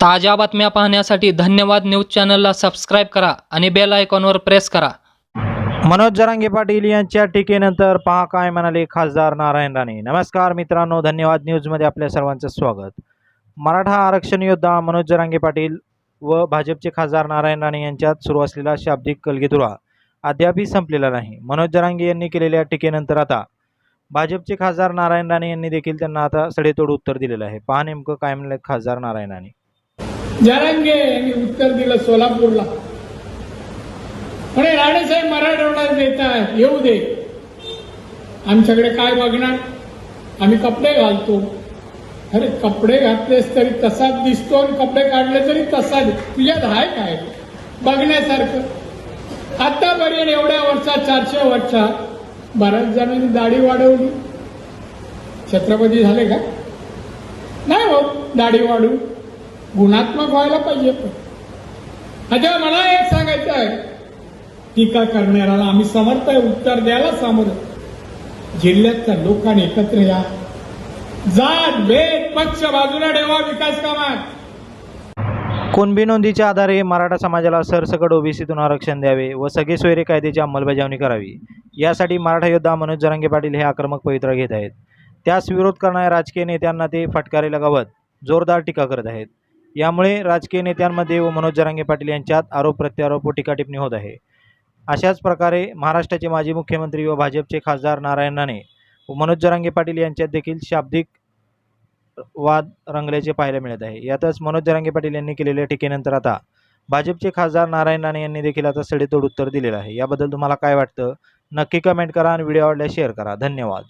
ताज्या बातम्या पाहण्यासाठी धन्यवाद न्यूज चॅनलला सबस्क्राईब करा आणि बेल आयकॉनवर प्रेस करा. मनोज जरांगे पाटील यांच्या टीकेनंतर पहा काय म्हणाले खासदार नारायण राणे. नमस्कार मित्रांनो धन्यवाद न्यूजमध्ये आपल्या सर्वांचं स्वागत. मराठा आरक्षण योद्धा मनोज जरांगे पाटील व भाजपचे खासदार नारायण राणे यांच्यात सुरू असलेला शाब्दिक कलगीतुरा अद्यापही संपलेला नाही. मनोज जरांगे यांनी केलेल्या टीकेनंतर आता भाजपचे खासदार नारायण राणे यांनी देखील त्यांना आता सडेतोड उत्तर दिलेलं आहे. पहा नेमकं काय म्हणलं खासदार नारायण राणे. जरांगे यांनी उत्तर दिलं सोलापूरला. म्हणे राणेसाहेब मराठवाड्यात नेता आहेत, येऊ दे. आमच्याकडे काय बघणार? आम्ही कपडे घालतो. अरे कपडे घातलेस तरी तसाच दिसतो आणि कपडे काढले तरी तसाच. तुझ्यात आहे काय? बघण्यासारखं. आतापर्यंत एवढ्या वर्षात चारशे वर्षात बऱ्याच जणांनी दाढी वाढवली. छत्रपती झाले का? नाही हो दाढी वाढू गुणात्मक व्हायला पाहिजे अच्छा मला एक सांगायचं आहे. टीका करणाऱ्याला आम्ही समर्थ आहे उत्तर द्यायला समोर जिल्ह्यातल्या लोकांनी एकत्र या. जात भेद पक्ष बाजूला ठेवा विकास कामात. कुणबी नोंदीच्या आधारे मराठा समाजाला सरसकट ओबीसीतून आरक्षण द्यावे व सगळे सोयरे कायद्याची अंमलबजावणी करावी यासाठी मराठा योद्धा मनोज जरांगे पाटील हे आक्रमक पवित्रा घेत आहेत. त्यास विरोध करणाऱ्या राजकीय नेत्यांना ते फटकारे लगावत जोरदार टीका करत आहेत. यामुळे राजकीय नेत्यांमध्ये व मनोज जरांगे पाटील यांच्यात आरोप प्रत्यारोप व टीकाटिपणी होत आहे. अशाच प्रकारे महाराष्ट्राचे माजी मुख्यमंत्री व भाजपचे खासदार नारायण राणे व मनोज जरांगे पाटील यांच्यात देखील शाब्दिक वाद रंगल्याचे पाहायला मिळत आहे. यातच मनोज जरांगे पाटील यांनी केलेल्या टीकेनंतर आता भाजपचे खासदार नारायण राणे यांनी देखील आता सडेतोड उत्तर दिलेलं आहे. याबद्दल तुम्हाला काय वाटतं? नक्की कमेंट करा आणि व्हिडिओ आवडल्यास शेअर करा. धन्यवाद.